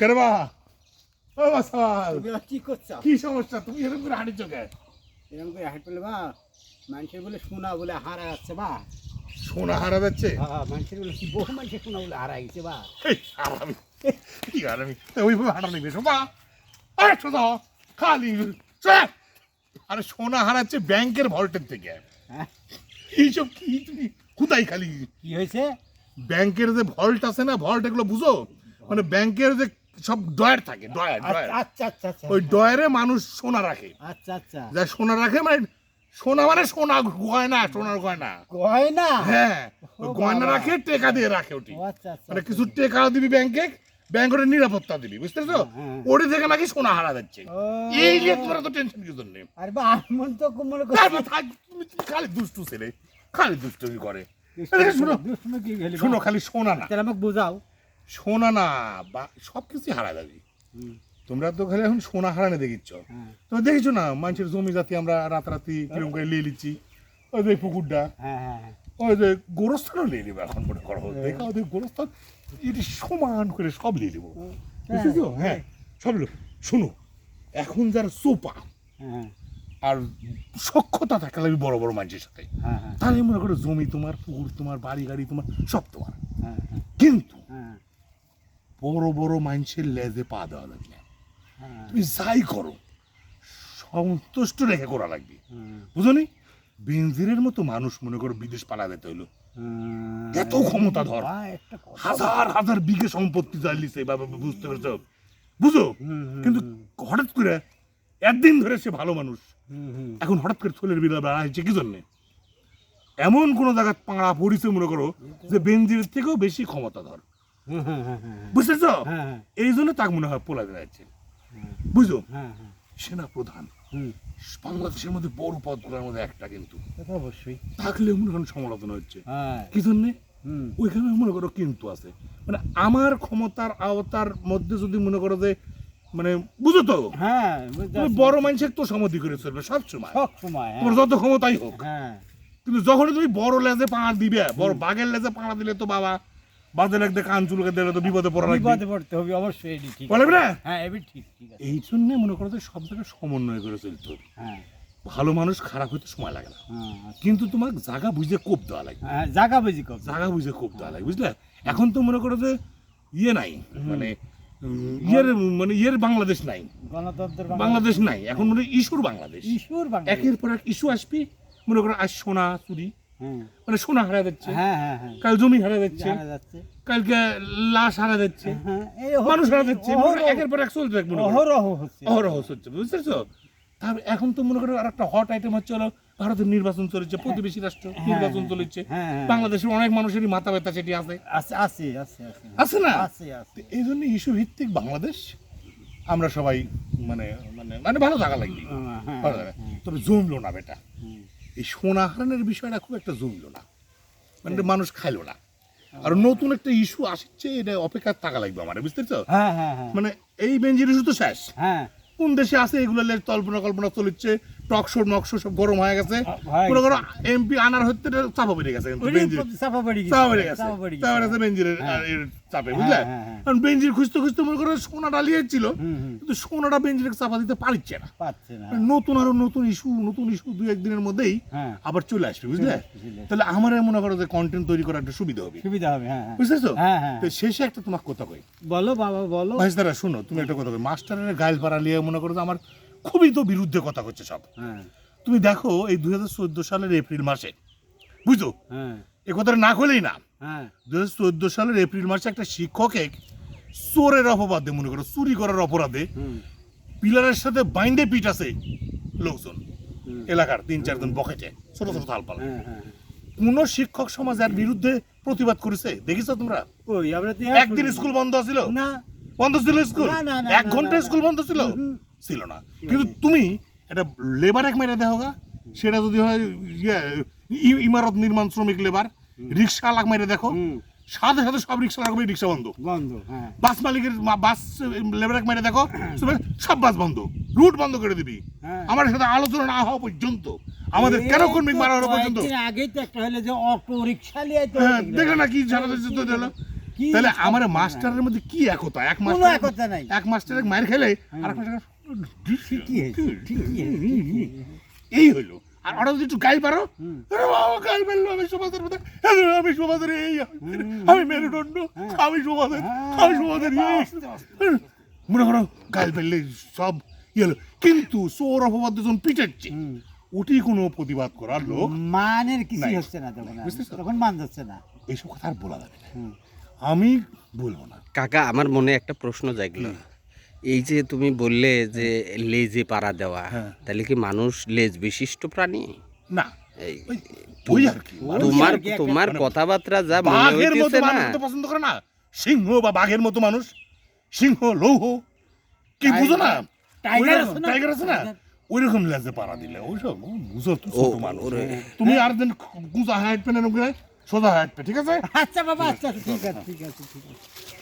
কেরে বা ও বাসাল। কি করছ? কি সমস্যা? তুমি এরকম করে হাঁটিচ্ছ কে এরকম করে হাঁট পেলে বা মানুষের বলে শোনা বলে হারা যাচ্ছে বা। সোনা হারা যাচ্ছে? হ্যাঁ মানুষের বলে কি বহু মানুষের শোনা বলে হারা গেছে বা। হারামি। কি হারামি? ওইভাবে হাঁটানি বেশ বা। আরে সোজা খালি। আরে সোনা হারাচ্ছে ব্যাংকের ভল্টের থেকে। হ্যাঁ। এইসব কি তুমি কোথায় খালি? কি হয়েছে? ব্যাংকের যে ভল্ট আছে না ভল্ট এগুলো বুঝো? মানে ব্যাংকের যে সব ডয়ার থাকে ডয়ার ডয়ার আচ্ছা আচ্ছা আচ্ছা। ওই ডয়ারে মানুষ সোনা রাখে। আচ্ছা আচ্ছা। যা সোনা রাখে মানে সোনা মানে সোনা গয়না সোনার গয়না। কয় না হ্যাঁ গয়না রাখে টেকা দিয়ে রাখে ওটি। আচ্ছা আচ্ছা মানে কিছু টেকাও দিবি ব্যাংকে ব্যাংক ওটা নিরাপত্তা দিবি বুঝতে পেরেছ? হ্যাঁ। ওটি থেকে নাকি সোনা হারা যাচ্ছে। এই নিয়ে তোমার তো টেনশন কিছু নেই আরে বা মন তো মনে খালি দুষ্টু ছেলে খালি দুষ্টুমি করে। শোনো শোনো খালি সোনা না। আমাকে বোঝাও। সোনা না বা সব কিছু হারা যাবে তোমরা তো খালি এখন সোনা হারানে দেখিচ্ছ। হ্যাঁ। তুমি দেখেছ না মানুষের জমি জাতি আমরা রাতারাতি কীরকম করে লিয়ে নিচ্ছি। ওই যে পুকুরটা। হ্যাঁ হ্যাঁ। ওই যে গোরস্থানও নিয়ে নেব এখন মনে করো। দেখা ওদের গোরস্থান এটি সমান করে সব নিয়ে নেব। বুঝেছ হ্যাঁ সব শোনো এখন যার সোপা আর সক্ষতা থাকে লাগবে বড় বড় মানুষের সাথে তাহলে মনে করো জমি তোমার পুকুর তোমার বাড়ি গাড়ি তোমার সব তোমার। কিন্তু বড় বড় মানুষের লেজে পা দেওয়া লাগবে। হ্যাঁ। তুমি যাই করো সন্তুষ্ট রেখে করা লাগবে। হুম, বুঝনি? বেনজিরের মতো মানুষ মনে করো বিদেশ পালা যেতে হইল। এত ক্ষমতা ধর। হাজার হাজার বিঘে সম্পত্তি চাইলিছে বাবা বুঝতে পেরেছ? বুঝো? কিন্তু হঠাৎ করে একদিন ধরে সে ভালো মানুষ। এখন হঠাৎ করে ছোলের বিলা বেড়া হয়েছে কি জন্যে? এমন কোন জায়গায় পাড়া পড়িছে মনে করো যে বেনজিরের থেকেও বেশি ক্ষমতা ধর। বুঝতেছ হ্যাঁ, হ্যাঁ, এই জন্য তাকে মনে হয় পোলা হ্যাঁ, বুঝো? হ্যাঁ, হ্যাঁ, সেনা প্রধান বাংলাদেশের মধ্যে বড় পদগুলোর মধ্যে একটা কিন্তু। অবশ্যই। থাকলেও মনে করেন সমালোচনা হচ্ছে। হ্যাঁ। কি জন্যে? ওইখানে মনে করো কিন্তু আছে। মানে আমার ক্ষমতার আওতার মধ্যে যদি মনে করো যে মানে বুঝো তো? হ্যাঁ তুমি বড় মানুষের তো সমাধি করে চলবে সব সময়। সব সময় হ্যাঁ, তোমার যত ক্ষমতাই হোক। হ্যাঁ। কিন্তু যখনই তুমি বড় লেজে পাড়া দিবে বড় বাঘের লেজে পাড়া দিলে তো বাবা বাজে লাগতে কান চুলকে দিলে তো বিপদে পড়া লাগবে। বিপদে পড়তে হবে অবশ্যই এটি ঠিক বলে না হ্যাঁ এবার ঠিক ঠিক আছে। এই জন্য মনে করো যে সব জায়গায় সমন্বয় করে চলতে হবে। হ্যাঁ। ভালো মানুষ খারাপ হইতে সময় লাগে না। হ্যাঁ আচ্ছা। কিন্তু তোমার জায়গা বুঝে কোপ দেওয়া লাগে। জাগা বুঝি কব জায়গা বুঝে কোপ দেওয়া লাগে বুঝলে? এখন তো মনে করো যে ইয়ে নাই মানে ইয়ের মানে ইয়ের বাংলাদেশ নাই। বাংলাদেশ। নাই এখন মনে হয় ইস্যুর বাংলাদেশ। একের পর এক ইস্যু আসবে। মনে করো আজ সোনা চুরি মানে সোনা হারা যাচ্ছে হ্যাঁ হ্যাঁ হ্যাঁ। কাল জমি হারা যাচ্ছে কালকে লাশ হারা যাচ্ছে মানুষ হারা যাচ্ছে একের পর এক করো। অহরহ অহরহ হচ্ছে বুঝতেছো? তারপর এখন তো মনে করো আর একটা হট আইটেম হচ্ছে হলো ভারতের নির্বাচন চলেছে প্রতিবেশী রাষ্ট্র নির্বাচন চলেছে। বাংলাদেশের অনেক মানুষেরই মাথা ব্যথা সেটি আছে। আছে আছে আছে না? এই জন্য ইস্যু ভিত্তিক বাংলাদেশ আমরা সবাই মানে মানে মানে ভালো থাকা লাগবে। তবে জমলো না বেটা। এই সোনা হারানোর বিষয়টা খুব একটা জমিল না। মানে মানুষ খাইলো না। আর নতুন একটা ইস্যু আসছে এটা অপেক্ষা থাকা লাগবে আমার বুঝতে পারছ? হ্যাঁ হ্যাঁ হ্যাঁ। মানে এই বেঞ্জির ইস্যু তো শেষ। হ্যাঁ। কোন দেশে আছে এগুলো কল্পনা কল্পনা চলছে? নকশো সব গরম হয়ে গেছে। হয়ে মনে করো এমপি আনার হতে চাপা গেছে চাপা পড়ে গেছে চাপা গেছে। চাপা পড়ে গেছে। গেছে বেঞ্জিরের চাপে হ্যাঁ, বুঝলে? হ্যাঁ, হ্যাঁ। কারণ বেঞ্জির খুঁজতে খুঁজতে মনে করো সোনাটা লিয়েছিল কিন্তু সোনাটা বেঞ্জিরের চাপা দিতে পারছে না। পাচ্ছে না। নতুন আরও নতুন ইস্যু নতুন ইস্যু দুই একদিনের মধ্যেই হ্যাঁ। আবার চলে আসবে বুঝলে? বুঝলে। তাহলে আমার মনে করো যে কন্টেন্ট তৈরি করা একটা সুবিধা হবে। সুবিধা হবে হ্যাঁ হ্যাঁ। বুঝতেছো? হ্যাঁ, হ্যাঁ। তো শেষে একটা তোমার কথা কই? বলো বাবা বলো। ভাইস্তারা শোনো তুমি একটা কথা কই মাস্টারের গাইল পাড়া নিয়ে মনে করো যে আমার খুবই তো বিরুদ্ধে কথা করছে সব। হ্যাঁ। তুমি দেখো এই দুই হাজার চোদ্দ সালের এপ্রিল মাসে বুঝছ? হ্যাঁ। এ কথাটা না খুলেই না। হ্যাঁ। দুই হাজার চোদ্দ সালের এপ্রিল মাসে একটা শিক্ষকে চোরের অপবাদে মনে করো চুরি করার অপরাধে পিলারের সাথে বাইন্ডে পিট আছে লোকজন এলাকার তিন চারজন বকেটে ছোট ছোট হ্যাঁ কোন শিক্ষক সমাজ এর বিরুদ্ধে প্রতিবাদ করেছে? দেখিছো তোমরা? একদিন স্কুল বন্ধ ছিল। না। বন্ধ ছিল স্কুল? এক ঘণ্টা স্কুল বন্ধ ছিল। ছিল না। কিন্তু তুমি এটা লেবার এক মেরে দেখো গা সেটা যদি হয় ইয়ে ইমারত নির্মাণ শ্রমিক লেবার রিক্সা লাগ মেরে দেখো সাথে সাথে সব রিক্সা লাগবে রিক্সা বন্ধ। বন্ধ হ্যাঁ। বাস মালিকের বাস লেবার এক মেরে দেখো সব বাস বন্ধ। রুট বন্ধ করে দিবি। হ্যাঁ। আমার সাথে আলোচনা না হওয়া পর্যন্ত আমাদের কেন কর্মী মারা হওয়া পর্যন্ত? আগেই তো একটা হলে যে অটো রিক্সা তো হ্যাঁ, না কি ঝামেলা তৈরি হলো? তাহলে আমার মাস্টারের মধ্যে কি একতা? এক কোনো মাস্টার একতা নাই। এক মাস্টারের মায়ের খেলে আর এক মাস্টার ঠিকই হয়েছে, ঠিকই। এই হইল আর ওরা যদি একটু গাই পারো? গাই পারল আমি সমাজের মধ্যে আমি সমাজের এই আমি মেরুদণ্ড আমি সমাজের আমি সমাজের মনে করো গাল পারলে সব ইয়ে হলো। কিন্তু অপবাদ যখন পিটাচ্ছে। ওটি কোনো প্রতিবাদ করার লোক মানের নাই। হচ্ছে না তখন তখন মান যাচ্ছে না। এইসব কথা আর বলা যাবে না। আমি বলব না। কাকা আমার মনে একটা প্রশ্ন জাগলো। এই যে তুমি বললে যে লেজে পাড়া দেওয়া হ্যাঁ। তাহলে কি মানুষ লেজ বিশিষ্ট প্রাণী? না। তোমার কি তোমার মানে কথাবার্তা যা মনে বাঘের মতো হইতেছে না। মানুষ তো পছন্দ করে না। সিংহ বা বাঘের মতো মানুষ। সিংহ লৌহ। কি বুঝো না? টাইগার আছে না? টাইগার আছে না? ওই রকম লেজে পাড়া দিলে। ওইসব বুঝো তো ছোট মানুষ। তুমি আর দিন গুজা হাইট পেনে সোজা হাইট পে ঠিক আছে? আচ্ছা বাবা আচ্ছা আচ্ছা, ঠিক আছে। ঠিক আছে ঠিক আছে।